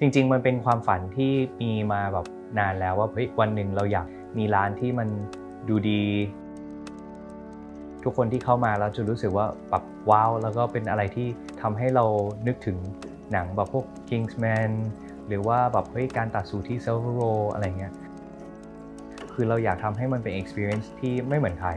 จริง ๆ มันเป็นความฝันที่มีมาแบบนานแล้วว่าเฮ้ยวันหนึ่งเราอยากมีร้านที่มันดูดี ทุกคนที่เข้ามาแล้วจะรู้สึกว่าแบบว้าวแล้วก็เป็นอะไรที่ทำให้เรานึกถึงหนังแบบพวก Kingsman หรือว่าแบบเฮ้ยการตัดสูตรที่ Silver o อะไรเงี้ย คือเราอยากทำให้มันเป็น experience ที่ไม่เหมือนใคร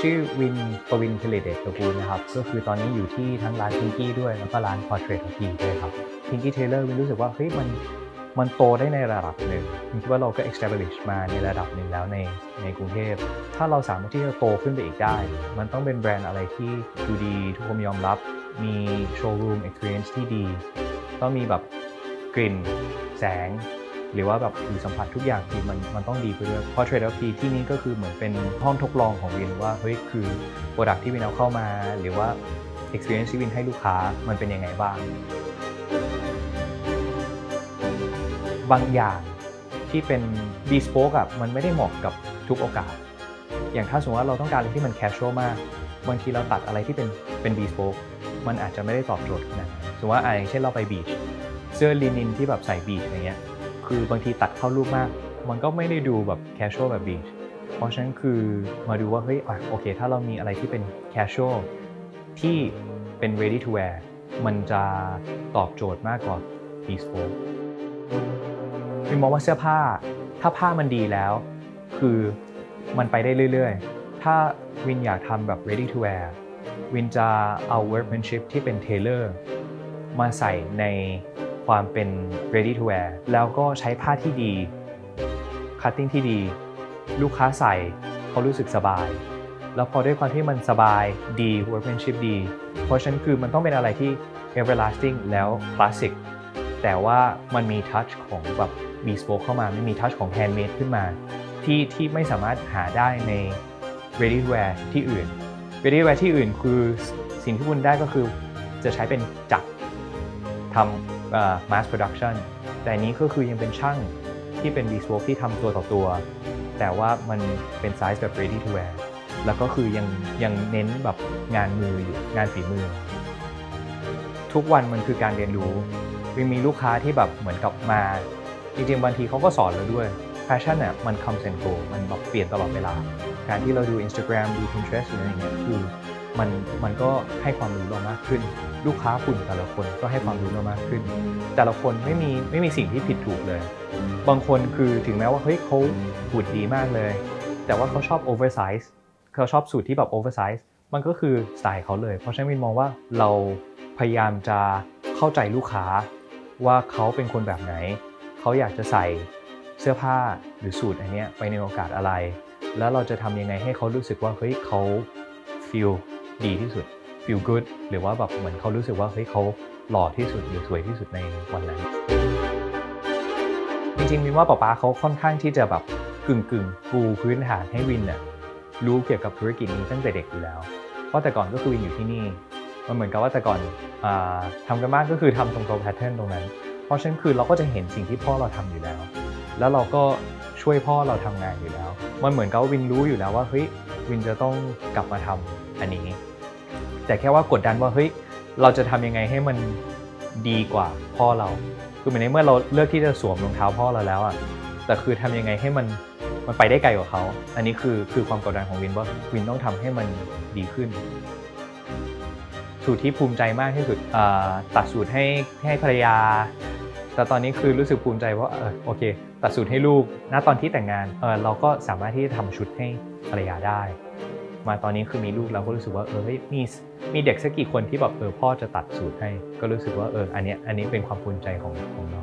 ชื่อวินปวินเพลเดชตระกูลนะครับ ก็คือตอนนี้อยู่ที่ทั้งร้านพิงกี้ด้วย แล้วก็ร้าน Portrait of P ด้วยครับพิงกี้เทเลอร์วินรู้สึกว่าเฮ้ยมันมันโตได้ในระดับหนึ่งวินคิดว่าเราก็ establish มาในระดับหนึ่งแล้วในในกรุงเทพ ถ้าเราสามารถที่จะโตขึ้นไปอีกได้ มันต้องเป็นแบรนด์อะไรที่ดูดี ทุกคนยอมรับ มีโชว์รูม experience ที่ดี ต้องมีแบบกลิ่น แสง หรือว่าแบบผิวสัมผัสทุกอย่างคือมันมันต้องดีไปด้วยเพราะ Trade of P ที่นี่ก็คือเหมือนเป็นห้องทดลองของวินว่าเฮ้ยคือ Product ที่วินเอาเข้ามา หรือว่า Experience ที่วินให้ลูกค้ามันเป็นยังไงบ้าง บางอย่างที่เป็น bespoke อะมันไม่ได้เหมาะกับทุกโอกาส อย่างถ้าสมมติว่าเราต้องการอะไรที่มัน casual มาก บางทีเราตัดอะไรที่เป็นเป็น bespoke มันอาจจะไม่ได้ตอบโจทย์นาดนั้นสมมติว่าอะอย่างเช่นเราไปบีชเสื้อลินินที่แบบใส่บีชอย่างเงี้ย คือบางทีตัดเข้ารูปมาก มันก็ไม่ได้ดูแบบ casual แบบ beach เพราะฉะนั้นคือมาดูว่าเฮ้ยโอเค ถ้าเรามีอะไรที่เป็น casual ที่เป็น ready to wear มันจะตอบโจทย์มากกว่า bespoke วินมองว่าเสื้อผ้า ถ้าผ้ามันดีแล้ว คือมันไปได้เรื่อยๆ ถ้าวินอยากทำแบบ ready to wear วินจะเอา workmanship ที่เป็น tailor มาใส่ใน ความเป็น ready to wear แล้วก็ใช้ผ้าที่ดี cutting ที่ดี ลูกค้าใส่เขารู้สึกสบาย แล้วพอด้วยความที่มันสบายดี workmanship ดี เพราะฉะนั้นคือมันต้องเป็นอะไรที่ everlasting แล้ว classic แต่ว่ามันมี touch ของแบบ bespoke เข้ามาไม่มี touch ของ handmade ขึ้นมา ที่ที่ไม่สามารถหาได้ใน ready to wear ที่อื่น ready to wear ที่อื่นคือสิ่งที่คุณได้ก็คือจะใช้เป็นจักรทำ mass production แต่อันนี้ก็คือยังเป็นช่างที่เป็น bespoke ที่ทำตัวต่อตัว แต่ว่ามันเป็นไซส์แบบ ready to wear แล้วก็คือยังยังเน้นแบบงานมืออยู่งานฝีมือ ทุกวันมันคือการเรียนรู้วินมีลูกค้าที่แบบเหมือนกับมา จริงๆบางทีเขาก็สอนเราด้วยแฟชั่นเนี่ยมัน comes and go มันแบบเปลี่ยนตลอดเวลา การที่เราดู Instagram ดู Pinterest หรืออะไรเงี้ยคือ มันมันก็ให้ความรู้เรามากขึ้น ลูกค้าคุณแต่ละคนก็ให้ความรู้เรามากขึ้น แต่ละคนไม่มีไม่มีสิ่งที่ผิดถูกเลย บางคนคือถึงแม้ว่าเฮ้ยเขาหุ่นดีมากเลย แต่ว่าเขาชอบ oversize เขาชอบสูตรที่แบบ oversize มันก็คือสไตล์เขาเลย เพราะฉะนั้นวินมองว่าเราพยายามจะเข้าใจลูกค้าว่าเขาเป็นคนแบบไหน เขาอยากจะใส่เสื้อผ้าหรือสูตรอันเนี้ยไปในโอกาสอะไร แล้วเราจะทำยังไงให้เขารู้สึกว่าเฮ้ยเขา feel ดีที่สุด feel good หรือว่าแบบเหมือนเขารู้สึกว่าเฮ้ยเขาหล่อที่สุดหรือสวยที่สุดในวันนั้น จริงๆวินว่าป๊าป๊าเขาค่อนข้างที่จะแบบกึ่งกึ่งปูพื้นฐานให้วินเนี่ยรู้เกี่ยวกับธุรกิจนี้ตั้งแต่เด็กอยู่แล้ว เพราะแต่ก่อนก็คือวินอยู่ที่นี่ มันเหมือนกับว่าแต่ก่อนอทำกันบ้านก็คือทำตรงตัวแพทเทิร์นตรงนั้น เพราะฉะนั้นคือเราก็จะเห็นสิ่งที่พ่อเราทำอยู่แล้ว แล้วเราก็ช่วยพ่อเราทำงานอยู่แล้ว มันเหมือนกับวินรู้อยู่แล้วว่าเฮ้ยวินจะต้องกลับมาทำ อันนี้ แต่แค่ว่ากดดันว่าเฮ้ยเราจะทำยังไงให้มันดีกว่าพ่อเรา คือเหมือนในเมื่อเราเลือกที่จะสวมรองเท้าพ่อเราแล้วอะแต่คือทำยังไงให้มันมันไปได้ไกลกว่าเขา อันนี้คือคือความกดดันของวินว่าวินต้องทำให้มันดีขึ้น สูตรที่ภูมิใจมากที่สุดตัดสูตรให้ให้ภรรยา แต่ตอนนี้คือรู้สึกภูมิใจว่าเออโอเค ตัดสูตรให้ลูกณตอนที่แต่งงานเออเราก็สามารถที่จะทำชุดให้ภรรยาได้ มาตอนนี้คือมีลูกเราก็รู้สึกว่าเออมีมีเด็กสักกี่คนที่แบบเออพ่อจะตัดสูตรให้ ก็รู้สึกว่าเอออันเนี้ยอันนี้เป็นความภูมิใจของของเรา